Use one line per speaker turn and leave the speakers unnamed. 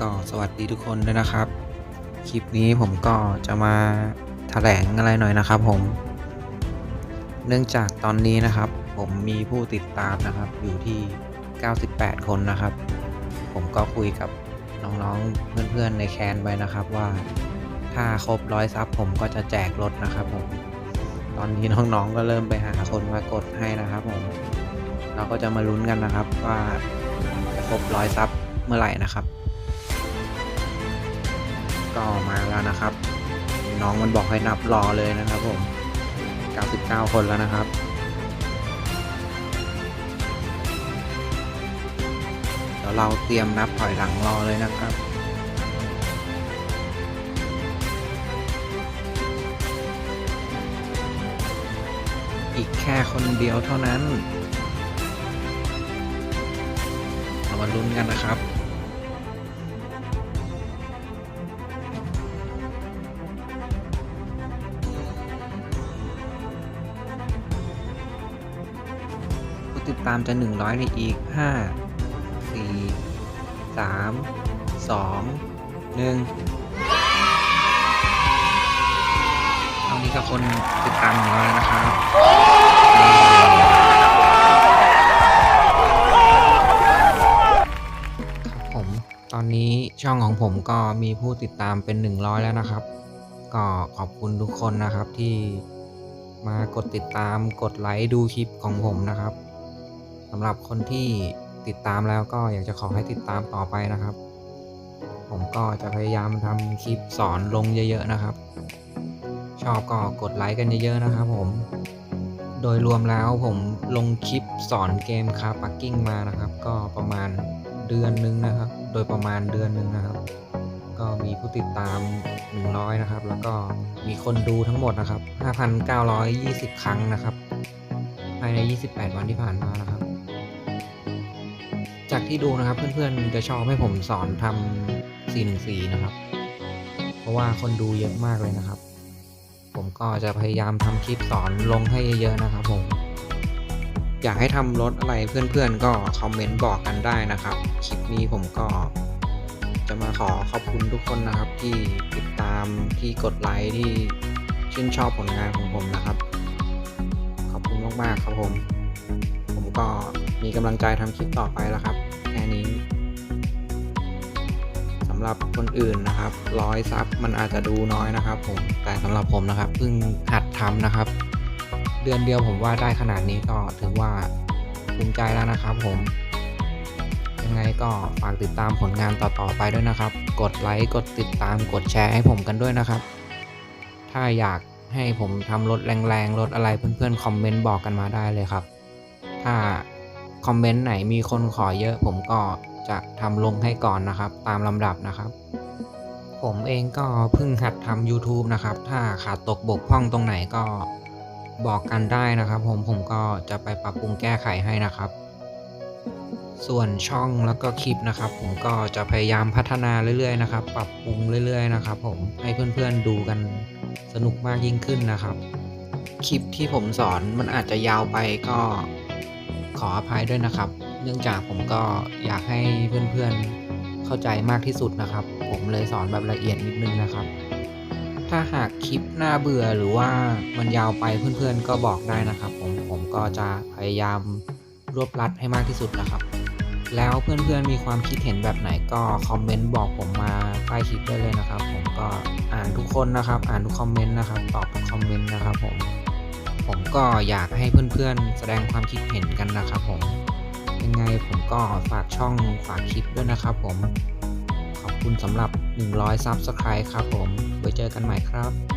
ก็สวัสดีทุกคนด้วยนะครับ คลิปนี้ผมก็จะมาแถลงอะไรหน่อยนะครับผม เนื่องจากตอนนี้นะครับ ผมมีผู้ติดตามนะครับอยู่ที่ 98 คนนะครับ ผมก็คุยกับน้องๆเพื่อนๆในแคนไปนะครับว่าถ้าครบร้อยซับผมก็จะแจกรถนะครับผม ตอนนี้น้องๆก็เริ่มไปหาคนมากดให้นะครับผม เราก็จะมาลุ้นกันนะครับว่าจะครบร้อยซับเมื่อไหร่นะครับ ก็มาแล้วนะครับ น้องมันบอกให้นับรอเลยนะครับผม 99 คนแล้วนะครับเดี๋ยวเราเตรียมนับถอยหลังรอเลยนะครับอีกแค่คนเดียวเท่านั้น เรามาลุ้นกันนะครับ ติดตามจะ 100ในอีก 5 4 3 2 1เท่านี้ก็คนติดตาม100แล้วนะครับครับผมตอนนี้ช่องของผมก็มีผู้ติดตามเป็น 100 แล้วนะครับ ก็ขอบคุณทุกคนนะครับที่มากดติดตามกดไลค์ดูคลิปของผมนะครับ สำหรับคนที่ติดตามแล้วก็อยากจะขอให้ติดตามต่อไปนะครับ ผมก็จะพยายามทำคลิปสอนลงเยอะๆนะครับ ชอบก็กดไลค์กันเยอะๆนะครับผม โดยรวมแล้วผมลงคลิปสอนเกมคาปักกิ้งมานะครับ ก็ประมาณเดือนหนึงนะครับ โดยประมาณเดือนหนึงนะครับ ก็มีผู้ติดตาม 100 นะครับ แล้วก็มีคนดูทั้งหมดนะครับ 5,920 ครั้งนะครับ ภายใน 28 วันที่ผ่านมานะครับ จากที่ดูนะครับเพื่อนๆจะชอบให้ผมสอนทำ414 นะครับ เพราะว่าคนดูเยอะมากเลยนะครับ ผมก็จะพยายามทำคลิปสอนลงให้เยอะๆนะครับผมอยากให้ทำรถอะไรเพื่อนๆ ก็คอมเมนต์บอกกันได้นะครับ คลิปนี้ผมก็จะมาขอขอบคุณทุกคนนะครับ ที่ติดตามที่กดไลค์ที่ชื่นชอบผลงานของผมนะครับ ขอบคุณมากๆครับผมผม ก็มีกำลังใจทำคลิปต่อไปแล้วครับ แค่นี้สำหรับคนอื่นนะครับร้อยซับมันอาจจะดูน้อยนะครับ ผมแต่สำหรับผมนะครับเพิ่งหัดทำนะครับ เดือนเดียวผมว่าได้ขนาดนี้ก็ถือว่าภูมิใจแล้วนะครับ ผม ยังไงก็ฝากติดตามผลงานต่อๆไปด้วยนะครับ กดไลค์กดติดตามกดแชร์ให้ผมกันด้วยนะครับ ถ้าอยากให้ผมทำรถแรงๆรถอะไรเพื่อนๆคอมเมนต์บอกกันมาได้เลยครับ ถ้าคอมเมนต์ไหนมีคนขอเยอะ ผมก็จะทำลงให้ก่อนนะครับ ตามลำดับนะครับ ผมเองก็เพิ่งหัดทำ YouTube นะครับ ถ้าขาดตกบกพร่องตรงไหนก็บอกกันได้นะครับ ผมผมก็จะไปปรับปรุงแก้ไขให้นะครับ ส่วนช่องแล้วก็คลิปนะครับ ผมก็จะพยายามพัฒนาเรื่อยๆนะครับ ปรับปรุงเรื่อย ๆ นะครับ ผมให้เพื่อนๆดูกันสนุกมากยิ่งขึ้นนะครับ คลิปที่ผมสอนมันอาจจะยาวไปก็ ขออภัยด้วยนะครับ เนื่องจากผมก็อยากให้เพื่อนๆเข้าใจมากที่สุดนะครับ ผมเลยสอนแบบละเอียดนิดนึงนะครับ ถ้าหากคลิปน่าเบื่อหรือว่ามันยาวไปเพื่อนๆก็บอกได้นะครับ ผมผมก็จะพยายามรวบรัดให้มากที่สุดนะครับแล้วเพื่อนๆมีความคิดเห็นแบบไหนก็คอมเมนต์บอกผมมาใต้คลิปได้เลยนะครับ ผมก็อ่านทุกคนนะครับ อ่านทุกคอมเมนต์นะครับ ตอบทุกคอมเมนต์นะครับผม ผมก็อยากให้เพื่อนๆ แสดงความคิดเห็นกันนะครับผม ยังไงผมก็ฝากช่องฝากคลิปด้วยนะครับผม ขอบคุณสำหรับ 100 Subscribe ครับผม ไว้เจอกันใหม่ครับ